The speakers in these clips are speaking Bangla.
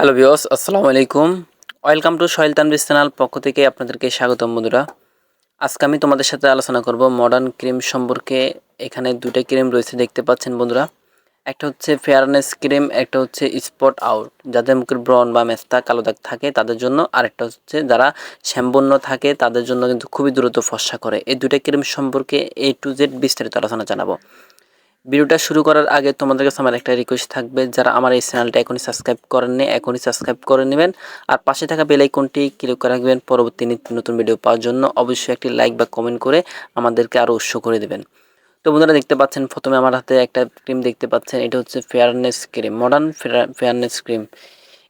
হ্যালো বিয়স আসসালামু আলাইকুম। ওয়েলকাম টু সয়েল তানবিস চ্যানেল পক্ষ থেকে আপনাদেরকে স্বাগতম বন্ধুরা। আজকে আমি তোমাদের সাথে আলোচনা করব মডার্ন ক্রিম সম্পর্কে। এখানে দুটো ক্রিম রয়েছে, দেখতে পাচ্ছেন বন্ধুরা। একটা হচ্ছে ফেয়ারনেস ক্রিম একটা হচ্ছে স্পট আউট যাদের মুখের ব্রন বা মেস্তা কালো দাগ থাকে তাদের জন্য। আরেকটা হচ্ছে যারা শ্যামবন্য থাকে তাদের জন্য কিন্তু খুবই দ্রুত ফর্সা করে। এই দুটো ক্রিম সম্পর্কে এ টু জেড বিস্তারিত আলোচনা জানাব। ভিডিওটা শুরু করার আগে তোমাদের কাছে আমার একটা রিকোয়েস্ট থাকবে, যারা আমার এই চ্যানেলটা এখনই সাবস্ক্রাইব করেননি, এখনই সাবস্ক্রাইব করে নেবেন। আর পাশে থাকা বেল আইকনটি ক্লিক করে রাখবেন, পরবর্তী নিত্য নতুন ভিডিও পাওয়ার জন্য অবশ্যই একটি লাইক বা কমেন্ট করে আমাদেরকে আরও উৎস করে দেবেন। তো বন্ধুরা দেখতে পাচ্ছেন, প্রথমে আমার হাতে একটা ক্রিম দেখতে পাচ্ছেন, এটা হচ্ছে fairness cream modern fairness cream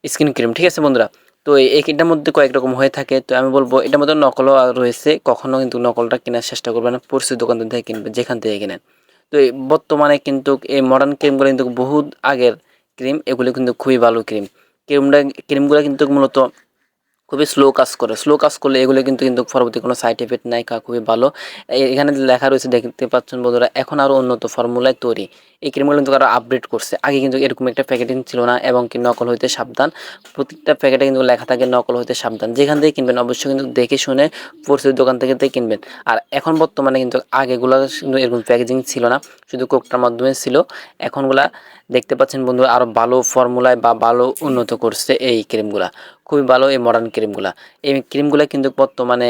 skin cream ঠিক আছে বন্ধুরা? তো এই এটার মধ্যে কয়েক রকম হয়ে থাকে, তো আমি বলব এটার মধ্যে নকলও রয়েছে কখনও কিন্তু নকলটা কেনার চেষ্টা করবেন না পরিচিত দোকান থেকে কিনবে যেখান থেকে কিনেন। তো বর্তমানে কিন্তু এই মডার্ন ক্রিমগুলো কিন্তু বহুত আগের ক্রিম এগুলো কিন্তু খুবই ভালো ক্রিম ক্রিমটা ক্রিমগুলো কিন্তু মূলত খুবই স্লো কাজ করে। স্লো কাজ করলে এগুলো কিন্তু কিন্তু পরবর্তী কোনো সাইড এফেক্ট নাই কা, খুবই ভালো। এখানে লেখা রয়েছে দেখতে পাচ্ছেন বন্ধুরা, এখন আরও উন্নত ফর্মুলায় তৈরি। এই ক্রিমগুলো কিন্তু আরও আপডেট করছে। আগে কিন্তু এরকম একটা প্যাকেটিং ছিল না এবং কি নকল হইতে সাবধান। প্রত্যেকটা প্যাকেটে কিন্তু লেখা থাকে নকল হইতে সাবধান। যেখান থেকে কিনবেন অবশ্যই কিন্তু দেখে শুনে পরিচিত দোকান থেকে কিনবেন। আর এখন বর্তমানে কিন্তু আগেগুলো কিন্তু এরকম প্যাকেজিং ছিল না, শুধু কোকটার মাধ্যমে ছিল। এখনগুলা দেখতে পাচ্ছেন বন্ধুরা আরও ভালো ফর্মুলায় বা ভালো উন্নত করছে এই ক্রিমগুলা খুবই ভালো এই মডার্ন ক্রিমগুলা এই ক্রিমগুলা কিন্তু বর্তমানে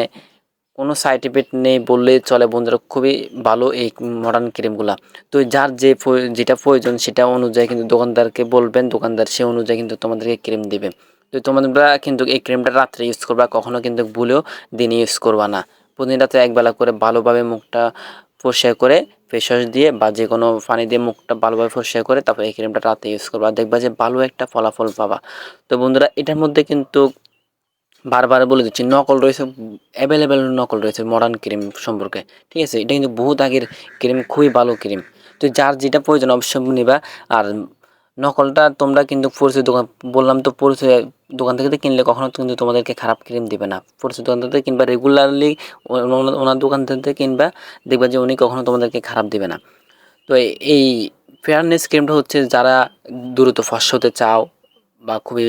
কোনো সাইড এফেক্ট নেই বললেই চলে বন্ধুরা, খুবই ভালো এই মডার্ন ক্রিমগুলা তো যার যে যেটা প্রয়োজন সেটা অনুযায়ী কিন্তু দোকানদারকে বলবেন, দোকানদার সে অনুযায়ী কিন্তু তোমাদেরকে ক্রিম দেবে। তো তোমরা কিন্তু এই ক্রিমটা রাত্রে ইউজ করবা, কখনো কিন্তু ভুলেও দিনে ইউজ করবা না। প্রতিদিন রাতে একবেলা করে ভালোভাবে মুখটা পরিষ্কার করে ফেস ওয়াশ দিয়ে বা যে কোনো পানি দিয়ে মুখটা ভালোভাবে ফর্সা করে তারপর এই ক্রিমটা রাতে ইউজ করবা। দেখবা যে ভালো একটা ফলাফল পাবা। তো বন্ধুরা, এটার মধ্যে কিন্তু বারবার বলে দিচ্ছি, নকল রয়েছে অ্যাভেলেবেল নকল রয়েছে মডার্ন ক্রিম সম্পর্কে। ঠিক আছে? এটা কিন্তু বহুত আগের ক্রিম খুবই ভালো ক্রিম তো যার যেটা প্রয়োজন অবশ্যই নিবা। আর নকলটা তোমরা কিন্তু পরিচিত দোকান, বললাম তো পরিচয় দোকান থেকে কিনলে কখনো কিন্তু তোমাদেরকে খারাপ ক্রিম দিবে না। পরিচিত দোকান থেকে কিনবা রেগুলারলি ওনার দোকান থেকে কিনবা, দেখবা যে উনি কখনো তোমাদেরকে খারাপ দিবে না। তো এই ফেয়ারনেস ক্রিমটা হচ্ছে যারা দ্রুত ফস হতে চাও বা খুবই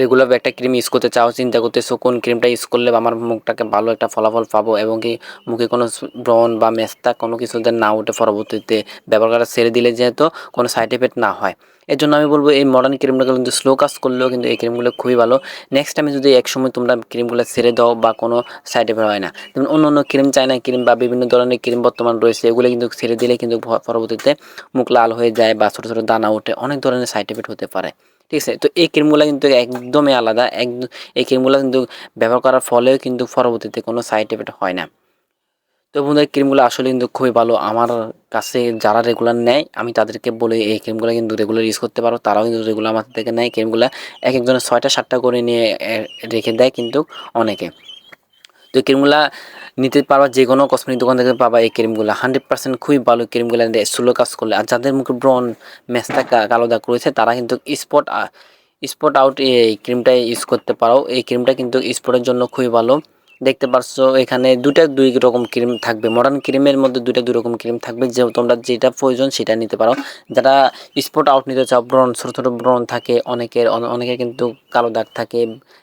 রেগুলার একটা ক্রিম ইউজ করতে চাও, চিন্তা করতেছো কোন ক্রিমটা ইউজ করলে আমার মুখটাকে ভালো একটা ফলাফল পাবো এবং কি মুখে কোনো ব্রন বা মেস্তা কোনো কিছু না উঠে পরবর্তীতে ব্যবহার করা ছেড়ে দিলে যেহেতু কোনো সাইড এফেক্ট না হয়। এর জন্য আমি বলব এই মডার্ন ক্রিমগুলো কিন্তু স্লো কাজ করলেও কিন্তু এই ক্রিমগুলো খুবই ভালো। নেক্সট টাইমে যদি এক সময় তোমরা ক্রিমগুলো ছেড়ে দাও বা কোনো সাইড এফেক্ট হয় না, যেমন অন্য অন্য ক্রিম চায়না ক্রিম বা বিভিন্ন ধরনের ক্রিম বর্তমান রয়েছে, এগুলো কিন্তু ছেড়ে দিলে কিন্তু পরবর্তীতে মুখ লাল হয়ে যায় বা ছোটো ছোটো দানা ওঠে, অনেক ধরনের সাইড এফেক্ট হতে পারে। ঠিক আছে? তো এই ক্রিমগুলো কিন্তু একদমই আলাদা। একদম এই ক্রিমগুলো কিন্তু ব্যবহার করার ফলেও কিন্তু পরবর্তীতে কোনো সাইড এফেক্ট হয় না। তো বন্ধুদের ক্রিমগুলো আসলে কিন্তু খুবই ভালো। আমার কাছে যারা রেগুলার নেয়, আমি তাদেরকে বলে এই ক্রিমগুলো কিন্তু রেগুলার ইউজ করতে পারো। তারাও কিন্তু রেগুলার আমার থেকে নেয়। ক্রিমগুলো এক একজনের ছয়টা, সাতটা করে নিয়ে রেখে দেয় কিন্তু অনেকে। তো ক্রিমগুলা নিতে পারবা যে কোনো কসমেটিক দোকান থেকে পাবা এই ক্রিমগুলো হান্ড্রেড পার্সেন্ট খুবই ভালো ক্রিমগুলো স্লো কাজ করলে। আর যাদের মুখে ব্রন মেস্তা কালো দাগ রয়েছে, তারা কিন্তু স্পট স্পট আউট এই ক্রিমটা ইউজ করতে পারো। এই ক্রিমটা কিন্তু স্পটের জন্য খুবই ভালো। দেখতে পাচ্ছ এখানে দুটা দুই রকম ক্রিম থাকবে। মডার্ন ক্রিমের মধ্যে দুটা দুই রকম ক্রিম থাকবে। যে, তোমরা যেটা প্রয়োজন সেটা নিতে পারো। যারা স্পট আউট নিতে চাও ব্রন ছোটো ছোটো ব্রন থাকে, অনেকের অনেকের কিন্তু কালো দাগ থাকে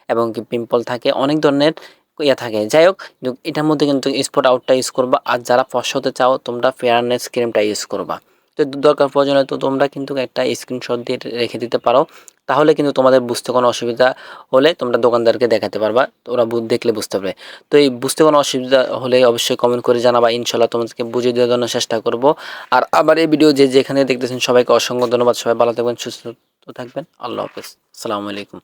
এবং কি পিম্পল থাকে। অনেক ধরনের ইয়ে থাকে। যাই হোক এটার মধ্যে কিন্তু স্পট আউটটা ইউজ করবা। আর যারা ফর্স হতে চাও, তোমরা ফেয়ারনেস ক্রিমটা ইউজ করবা। তো দরকার প্রয়োজনে তো তোমরা কিন্তু একটা স্ক্রিনশট দিয়ে রেখে দিতে পারো। তাহলে কিন্তু তোমাদের বুঝতে কোনো অসুবিধা হলে তোমরা দোকানদারকে দেখাতে পারবা। ওরা দেখলে বুঝতে পারবে। তো এই বুঝতে কোনো অসুবিধা হলে অবশ্যই কমেন্ট করে জানাবা। ইনশাল্লাহ তোমাদেরকে বুঝিয়ে দেওয়ার জন্য চেষ্টা করব। আর আবার এই ভিডিও যে, যেখানে দেখতেছেন, সবাইকে অসংখ্য ধন্যবাদ। সবাই ভালো থাকবেন, সুস্থ থাকবেন। আল্লাহ হাফেজ। আসসালামু আলাইকুম।